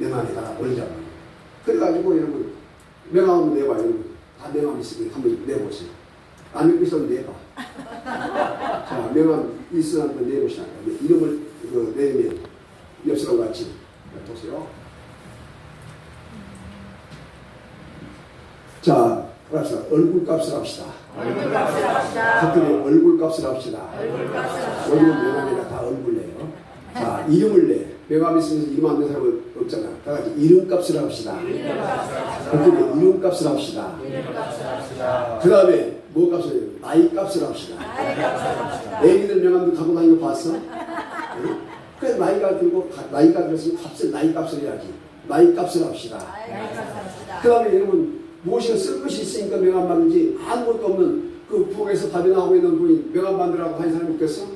명함에다가 올리자고. 그래가지고 여러분 명함 내봐 여러분 다 명함 있으니까 한번 내보세요. 안 있으면 내봐. 자 명함 있으면 한번 내보시라. 이름을 그 내면 옆사람 같이 보세요. 자, 그래서 얼굴값을 합시다. 얼굴값을 합시다. 특별히 얼굴값을 합시다. 얼굴값을 합시다. 얼굴 명함에다 다 얼굴 내요. 자, 이름을 내. 명함 있으면서 이름 안낸 사람은 없잖아. 다 같이 이름값을 합시다. 이름값을 합시다. 특별히 이름값을 합시다. 그 다음에 뭐 값을 해요? 나이 값을 합시다. 나이값을 합시다. 애기들 명함도 갖고 다니는 거 봤어? 응? 그래 나이가 들고 가- 나이가 들었으면 값을 나이 값을 해야지. 나이 값을 합시다. 나이값을 합시다. 그 다음에 여러분 무엇이가 쓸 것이 있으니까 명함 받는지 아무것도 없는 그 부엌에서 밥이 나오고 있는 분이 명함 만들라고 하는 사람이 있겠어?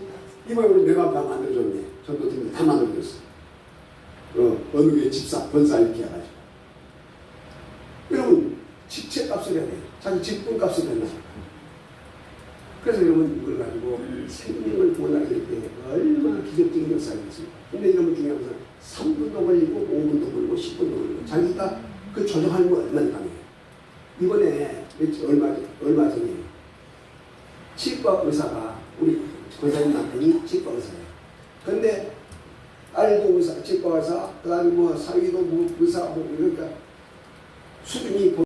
이번에 우리 명함 다 만들어줬네. 전도 팀이 다 만들어줬어. 어, 어느 게 집사, 번사 이렇게 해가지고. 여러분 집채값을 해야 돼요. 자기 집분값을 해야 돼요. 그래서 여러분 이걸 가지고 생명을 보호하게 될 때 얼마나 기적적인 역사가 있습니다. 근데 이러면 중요한 것은 3분도 걸리고 5분도 걸리고 10분도 걸리고 자기가 그 조정하는 거 얼마나 강해요. 이번에 얼마, 얼마 전에 치과 의사가 우리 권사님 남편이 치과 의사예요. 근데 딸도 의사, 치과 의사, 그 다음에 뭐 사위도 뭐 의사, 뭐 그러니까 수준이